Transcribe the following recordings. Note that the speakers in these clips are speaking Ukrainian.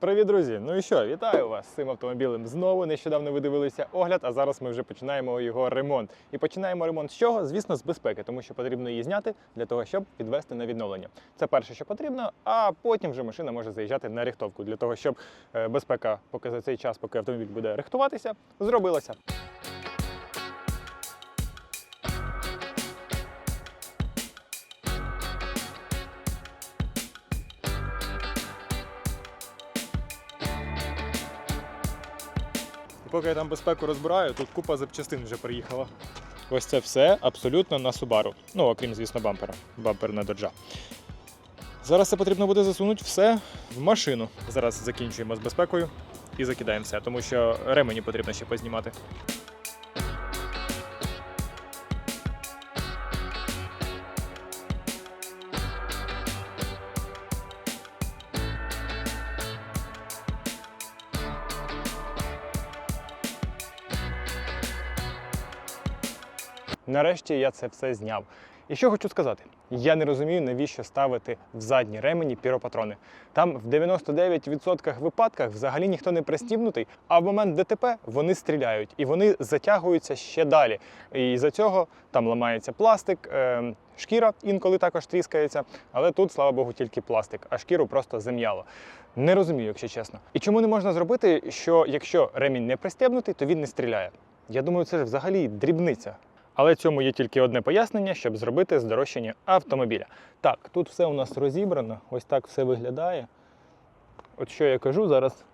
Привіт, друзі! Ну і що, вітаю вас з цим автомобілем знову. Нещодавно ви дивилися огляд, а зараз ми вже починаємо його ремонт. І починаємо ремонт з чого? Звісно, з безпеки, тому що потрібно її зняти для того, щоб підвести на відновлення. Це перше, що потрібно, а потім вже машина може заїжджати на рихтовку для того, щоб е, безпека, поки за цей час, поки автомобіль буде рихтуватися, зробилася. Поки я там безпеку розбираю, тут купа запчастин вже приїхала. Ось це все абсолютно на Subaru. Ну, окрім, звісно, бампера. Бампер на доджа. Зараз це потрібно буде засунути все в машину. Зараз закінчуємо з безпекою і закидаємо все, тому що ремені потрібно ще познімати. Нарешті я це все зняв. І що хочу сказати, я не розумію, навіщо ставити в задні ремені піропатрони. Там в 99% випадках взагалі ніхто не пристібнутий, а в момент ДТП вони стріляють і вони затягуються ще далі. І за цього там ламається пластик, е, шкіра інколи також тріскається, але тут, слава Богу, тільки пластик, а шкіру просто зам'яло. Не розумію, якщо чесно. І чому не можна зробити, що якщо ремінь не пристебнутий, то він не стріляє? Я думаю, це ж взагалі дрібниця. Але цьому є тільки одне пояснення, щоб зробити здорожчання автомобіля. Так, тут все у нас розібрано, ось так все виглядає. От що я кажу зараз.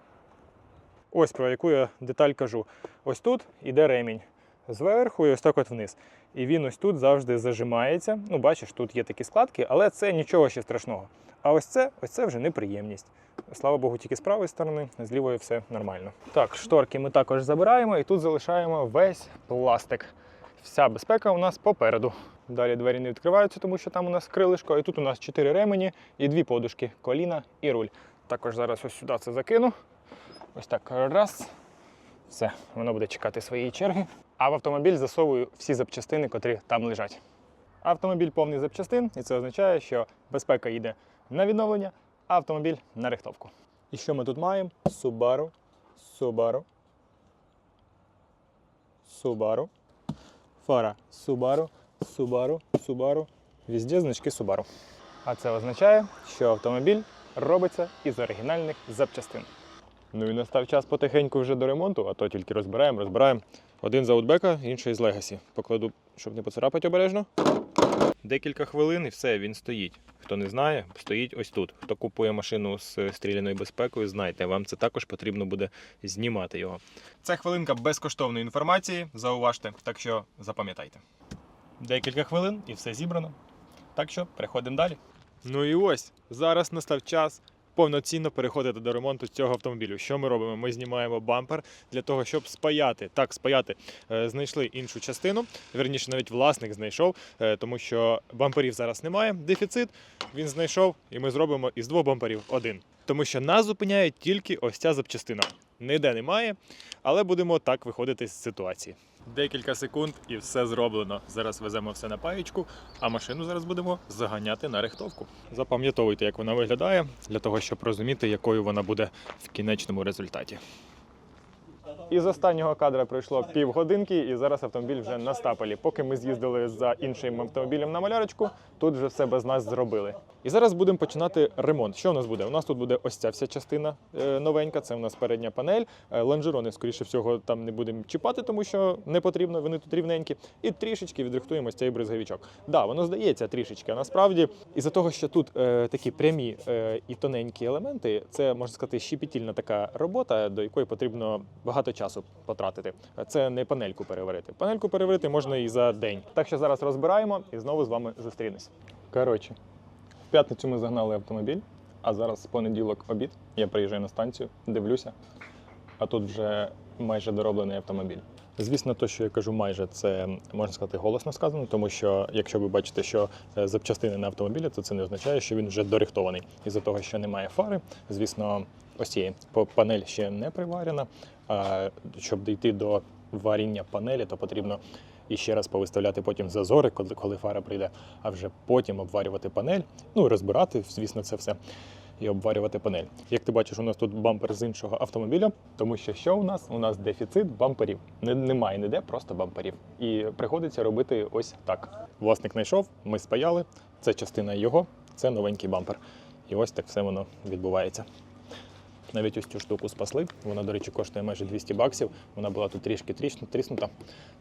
Ось про яку я деталь кажу. Ось тут іде ремінь. Зверху і ось так от вниз. І він ось тут завжди зажимається. Ну, бачиш, тут є такі складки, але це нічого ще страшного. А ось це, ось це вже неприємність. Слава Богу, тільки з правої сторони, з лівої все нормально. Так, шторки ми також забираємо і тут залишаємо весь пластик. Вся безпека у нас попереду. Далі двері не відкриваються, тому що там у нас крилишко. І тут у нас чотири ремені і дві подушки, коліна і руль. Також зараз ось сюди це закину. Ось так раз. Все, воно буде чекати своєї черги. А в автомобіль засовую всі запчастини, котрі там лежать. Автомобіль повний запчастин, і це означає, що безпека йде на відновлення, а автомобіль на рихтовку. І що ми тут маємо? Subaru, Subaru, Subaru, фара Subaru, Subaru, Subaru. Везде значки Subaru. А це означає, що автомобіль робиться із оригінальних запчастин. Ну і настав час потихеньку вже до ремонту, а то тільки розбираємо, розбираємо. Один з аутбека, інший з Legacy. Покладу, щоб не поцарапати обережно. Декілька хвилин і все, він стоїть. Хто не знає, стоїть ось тут. Хто купує машину з стріляною безпекою, знайте, вам це також потрібно буде знімати його. Це хвилинка безкоштовної інформації, зауважте, так що запам'ятайте. Декілька хвилин і все зібрано. Так що переходимо далі. Ну і ось зараз настав час повноцінно переходити до ремонту цього автомобілю. Що ми робимо? Ми знімаємо бампер для того, щоб спаяти. Так, спаяти. Е, Знайшли іншу частину. Верніше, навіть власник знайшов, е, тому що бамперів зараз немає. Дефіцит він знайшов, і ми зробимо із двох бамперів один. Тому що нас зупиняє тільки ось ця запчастина. Ніде немає, але будемо так виходити з ситуації. Декілька секунд і все зроблено. Зараз веземо все на паєчку, а машину зараз будемо заганяти на рихтовку. Запам'ятовуйте, як вона виглядає, для того, щоб розуміти, якою вона буде в кінечному результаті. Із останнього кадра пройшло півгодинки, і зараз автомобіль вже на стапелі. Поки ми з'їздили за іншим автомобілем на малярочку, тут вже все без нас зробили. І зараз будемо починати ремонт. Що у нас буде? У нас тут буде ось ця вся частина е, новенька. Це у нас передня панель. Е, Лонжерони, скоріше всього, там не будемо чіпати, тому що не потрібно, вони тут рівненькі. І трішечки відрихтуємо цей бризговичок. Да, воно здається трішечки. А насправді, із-за того, що тут е, такі прямі е, і тоненькі елементи, це можна сказати щепетільна така робота, до якої потрібно багато часу потратити. Це не панельку переварити. Панельку переварити можна і за день. Так що зараз розбираємо і знову з вами зустрінусь. Коротше, в п'ятницю ми загнали автомобіль, а зараз з понеділок обід. Я приїжджаю на станцію, дивлюся, а тут вже майже дороблений автомобіль. Звісно, то, що я кажу, майже це можна сказати голосно сказано, тому що якщо ви бачите, що е, запчастини на автомобілі, то це не означає, що він вже дорихтований. Із-за того, що немає фари, звісно, ось цієї панель ще не приварена. Щоб дійти до варіння панелі, то потрібно і ще раз повиставляти потім зазори, коли, фара прийде, а вже потім обварювати панель, ну і розбирати, звісно, це все. і обварювати панель. Як ти бачиш, у нас тут бампер з іншого автомобіля, тому що що у нас? У нас дефіцит бамперів. Не, немає ніде, просто бамперів. І приходиться робити ось так. Власник знайшов, ми спаяли. Це частина його, це новенький бампер. І ось так все воно відбувається. Навіть ось цю штуку спасли. Вона, до речі, коштує майже 200 баксів. Вона була тут трішки тріснута.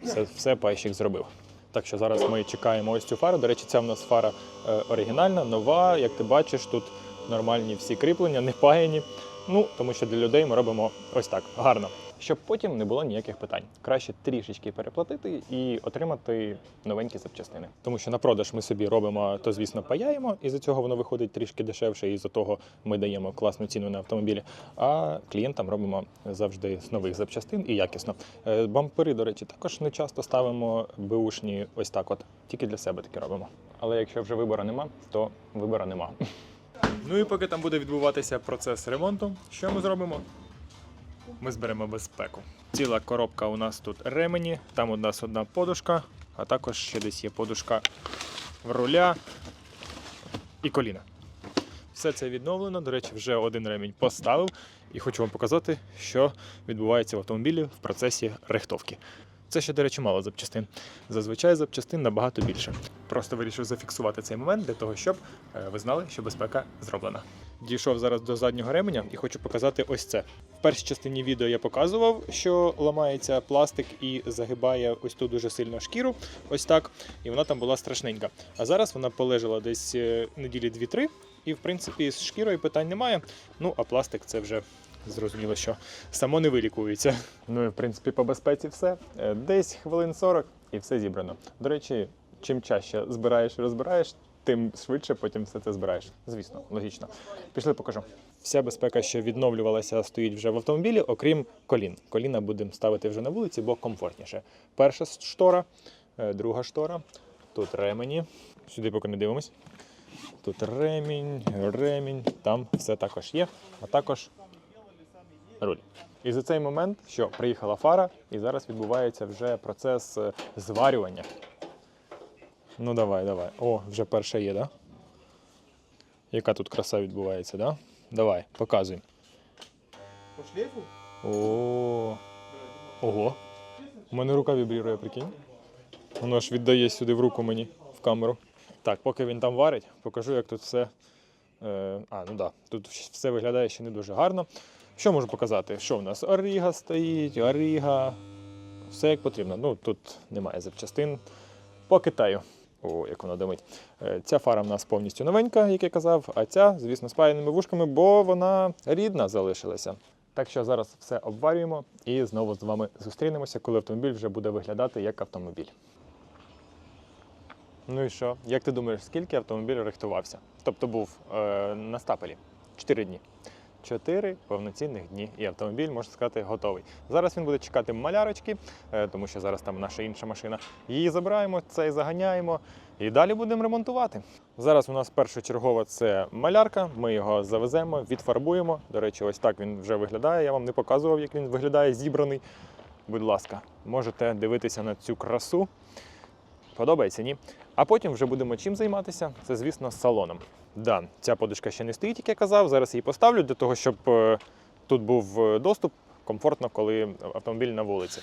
Все, все пайщик зробив. Так що зараз ми чекаємо ось цю фару. До речі, ця в нас фара е, оригінальна, нова. Як ти бачиш, тут нормальні всі кріплення, не паяні. Ну, тому що для людей ми робимо ось так гарно. Щоб потім не було ніяких питань. Краще трішечки переплатити і отримати новенькі запчастини. Тому що на продаж ми собі робимо, то звісно, паяємо, і за цього воно виходить трішки дешевше, і за того ми даємо класну ціну на автомобілі. А клієнтам робимо завжди з нових запчастин і якісно. Е, Бампери, до речі, також не часто ставимо беушні ось так, от тільки для себе таке робимо. Але якщо вже вибору нема, то вибору нема. Ну і поки там буде відбуватися процес ремонту, що ми зробимо? Ми зберемо безпеку. Ціла коробка у нас тут ремені, там у нас одна подушка, а також ще десь є подушка в руля і коліна. Все це відновлено. До речі, вже один ремінь поставив. І хочу вам показати, що відбувається в автомобілі в процесі рихтовки. Це ще, до речі, мало запчастин. Зазвичай запчастин набагато більше. Просто вирішив зафіксувати цей момент для того, щоб е, ви знали, що безпека зроблена. Дійшов зараз до заднього ременя і хочу показати ось це. В першій частині відео я показував, що ламається пластик і загибає ось ту дуже сильно шкіру, ось так, і вона там була страшненька. А зараз вона полежала десь е, неділі 2-3, і в принципі з шкірою питань немає. Ну а пластик це вже зрозуміло, що само не вилікується. Ну і в принципі по безпеці все. Е, Десь хвилин 40 і все зібрано. До речі, чим чаще збираєш і розбираєш, тим швидше потім все це збираєш. Звісно, логічно. Пішли покажу. Вся безпека, що відновлювалася, стоїть вже в автомобілі, окрім колін. Коліна будемо ставити вже на вулиці, бо комфортніше. Перша штора, е, друга штора, тут ремені. Сюди поки не дивимось. Тут ремінь, ремінь, там все також є, а також руль. І за цей момент, що приїхала фара, і зараз відбувається вже процес е, зварювання. Ну давай, давай. О, вже перша є, да? Яка тут краса відбувається, да? Давай, показуй. По шлейфу? О. Ого. У мене рука вібрірує, прикинь. Воно ж віддає сюди в руку мені в камеру. Так, поки він там варить, покажу, як тут все. Е, а, ну так, да. тут все виглядає ще не дуже гарно. Що можу показати? Що в нас? Оріга стоїть, оріга. Все як потрібно. Ну, тут немає запчастин. По Китаю. О, як вона димить. Е, Ця фара в нас повністю новенька, як я казав, а ця, звісно, з вушками, бо вона рідна залишилася. Так що зараз все обварюємо і знову з вами зустрінемося, коли автомобіль вже буде виглядати як автомобіль. Ну і що? Як ти думаєш, скільки автомобіль рихтувався? Тобто був е, на стапелі? Чотири дні. Чотири повноцінних дні, і автомобіль, можна сказати, готовий. Зараз він буде чекати малярочки, е, тому що зараз там наша інша машина. Її забираємо, цей заганяємо і далі будемо ремонтувати. Зараз у нас першочергова це малярка. Ми його завеземо, відфарбуємо. До речі, ось так він вже виглядає. Я вам не показував, як він виглядає зібраний. Будь ласка, можете дивитися на цю красу. Подобається, ні? А потім вже будемо чим займатися? Це, звісно, салоном. Да, ця подушка ще не стоїть, як я казав. Зараз її поставлю для того, щоб е, тут був е, доступ комфортно, коли автомобіль на вулиці.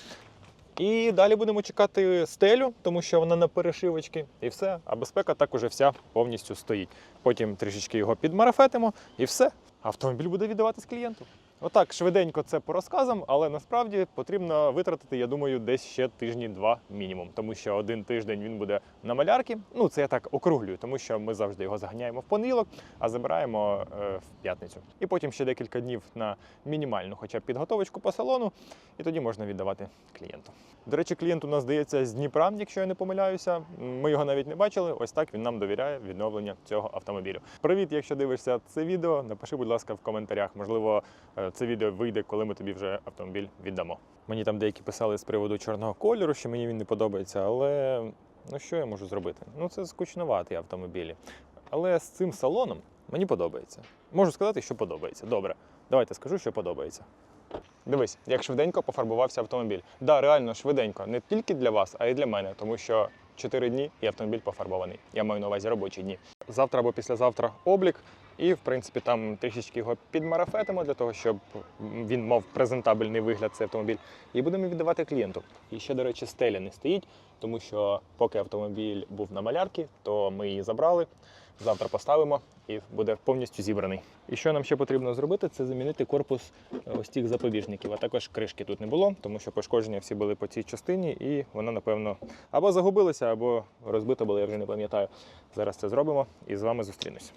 І далі будемо чекати стелю, тому що вона на перешивочки, і все. А безпека так уже вся повністю стоїть. Потім трішечки його підмарафетимо, і все. Автомобіль буде віддаватись клієнту. Отак, швиденько це по розказам, але насправді потрібно витратити, я думаю, десь ще тижні два мінімум. Тому що один тиждень він буде на малярки. Ну, це я так округлюю, тому що ми завжди його заганяємо в понеділок, а забираємо е, в п'ятницю. І потім ще декілька днів на мінімальну, хоча б підготовочку по салону, і тоді можна віддавати клієнту. До речі, клієнт у нас здається з Дніпра, якщо я не помиляюся. Ми його навіть не бачили. Ось так він нам довіряє відновлення цього автомобілю. Привіт, якщо дивишся це відео, напиши, будь ласка, в коментарях. Можливо, е, це відео вийде, коли ми тобі вже автомобіль віддамо. Мені там деякі писали з приводу чорного кольору, що мені він не подобається, але ну що я можу зробити? Ну це скучноватий автомобілі. Але з цим салоном мені подобається. Можу сказати, що подобається. Добре, давайте скажу, що подобається. Дивись, як швиденько пофарбувався автомобіль. Да, реально швиденько, не тільки для вас, а й для мене, тому що 4 дні і автомобіль пофарбований. Я маю на увазі робочі дні. Завтра або післязавтра облік. І, в принципі, там трішечки його підмарафетимо для того, щоб він мав презентабельний вигляд цей автомобіль. І будемо віддавати клієнту. І ще, до речі, стеля не стоїть, тому що поки автомобіль був на малярці, то ми її забрали. Завтра поставимо і буде повністю зібраний. І що нам ще потрібно зробити, це замінити корпус е, ось тих запобіжників. А також кришки тут не було, тому що пошкодження всі були по цій частині, і вона, напевно, або загубилася, або розбита була, я вже не пам'ятаю. Зараз це зробимо і з вами зустрінусь.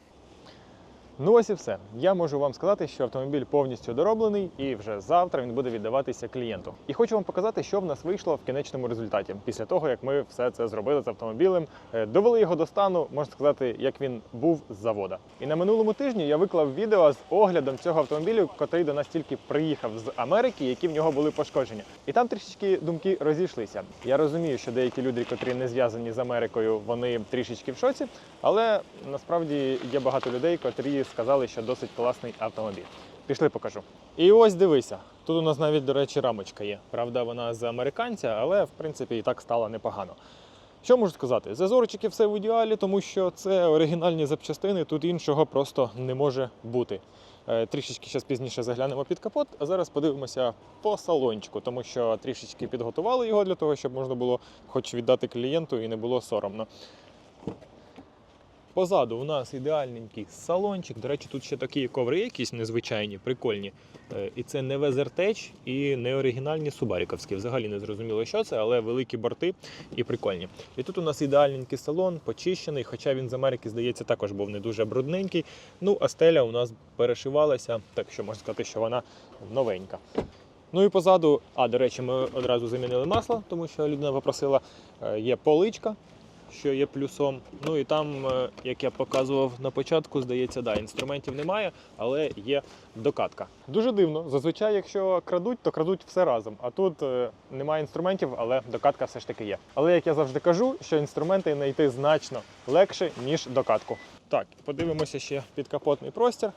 Ну ось і все. Я можу вам сказати, що автомобіль повністю дороблений, і вже завтра він буде віддаватися клієнту. І хочу вам показати, що в нас вийшло в кінечному результаті після того, як ми все це зробили з автомобілем, е, довели його до стану, можна сказати, як він був з завода. І на минулому тижні я виклав відео з оглядом цього автомобілю, котрий до нас тільки приїхав з Америки, які в нього були пошкодження. І там трішечки думки розійшлися. Я розумію, що деякі люди, котрі не зв'язані з Америкою, вони трішечки в шоці, але насправді є багато людей, котрі сказали, що досить класний автомобіль. Пішли, покажу. І ось дивися. Тут у нас навіть, до речі, рамочка є. Правда, вона з американця, але в принципі і так стало непогано. Що можу сказати? Зазорчики все в ідеалі, тому що це оригінальні запчастини, тут іншого просто не може бути. Е, Трішечки зараз пізніше заглянемо під капот, а зараз подивимося по салончику, тому що трішечки підготували його для того, щоб можна було хоч віддати клієнту і не було соромно. Позаду у нас ідеальненький салончик. До речі, тут ще такі коври якісь незвичайні, прикольні. Е, І це не Везертеч і не оригінальні Субаріковські. Взагалі не зрозуміло, що це, але великі борти і прикольні. І тут у нас ідеальненький салон, почищений, хоча він з Америки, здається, також був не дуже брудненький. Ну, а стеля у нас перешивалася, так що можна сказати, що вона новенька. Ну і позаду, а до речі, ми одразу замінили масло, тому що людина попросила, Е, є поличка, що є плюсом. Ну і там, е, як я показував на початку, здається, да, інструментів немає, але є докатка. Дуже дивно. Зазвичай, якщо крадуть, то крадуть все разом. А тут е, немає інструментів, але докатка все ж таки є. Але як я завжди кажу, що інструменти знайти значно легше, ніж докатку. Так, подивимося ще підкапотний простір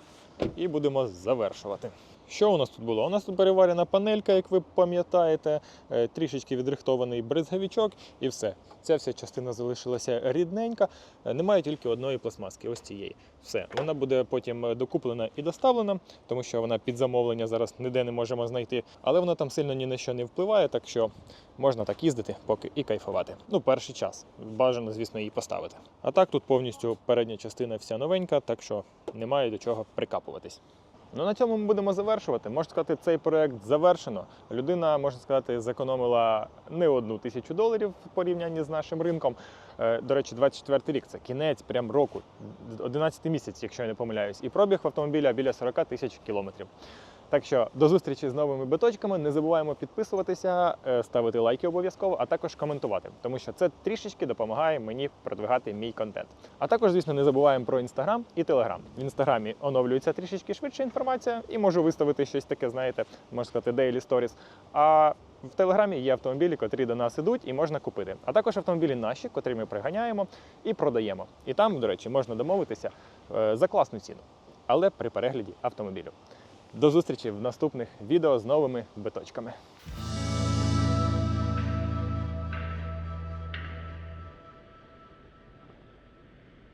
і будемо завершувати. Що у нас тут було? У нас тут переварена панелька, як ви пам'ятаєте, е, трішечки відрихтований бризгавічок і все. Ця вся частина залишилася рідненька. Е, Немає тільки одної пластмаски, ось цієї. Все. Вона буде потім е, докуплена і доставлена, тому що вона під замовлення зараз ніде не можемо знайти. Але вона там сильно ні на що не впливає, так що можна так їздити, поки і кайфувати. Ну, перший час. Бажано, звісно, її поставити. А так тут повністю передня частина вся новенька, так що немає до чого прикапуватись. Ну на цьому ми будемо завершувати. Можна сказати, цей проект завершено. Людина, можна сказати, зекономила не одну тисячу доларів в порівнянні з нашим ринком. Е, До речі, 24 рік це кінець прям року, 11 місяць, якщо я не помиляюсь. І пробіг в автомобіля біля 40 тисяч кілометрів. Так що до зустрічі з новими биточками. Не забуваємо підписуватися, е, ставити лайки обов'язково, а також коментувати, тому що це трішечки допомагає мені продвигати мій контент. А також, звісно, не забуваємо про інстаграм і телеграм. В інстаграмі оновлюється трішечки швидше інформація і можу виставити щось таке, знаєте, можна сказати, daily stories. А в телеграмі є автомобілі, котрі до нас ідуть і можна купити. А також автомобілі наші, котрі ми приганяємо і продаємо. І там, до речі, можна домовитися е, за класну ціну, але при перегляді автомобілю. До зустрічі в наступних відео з новими биточками.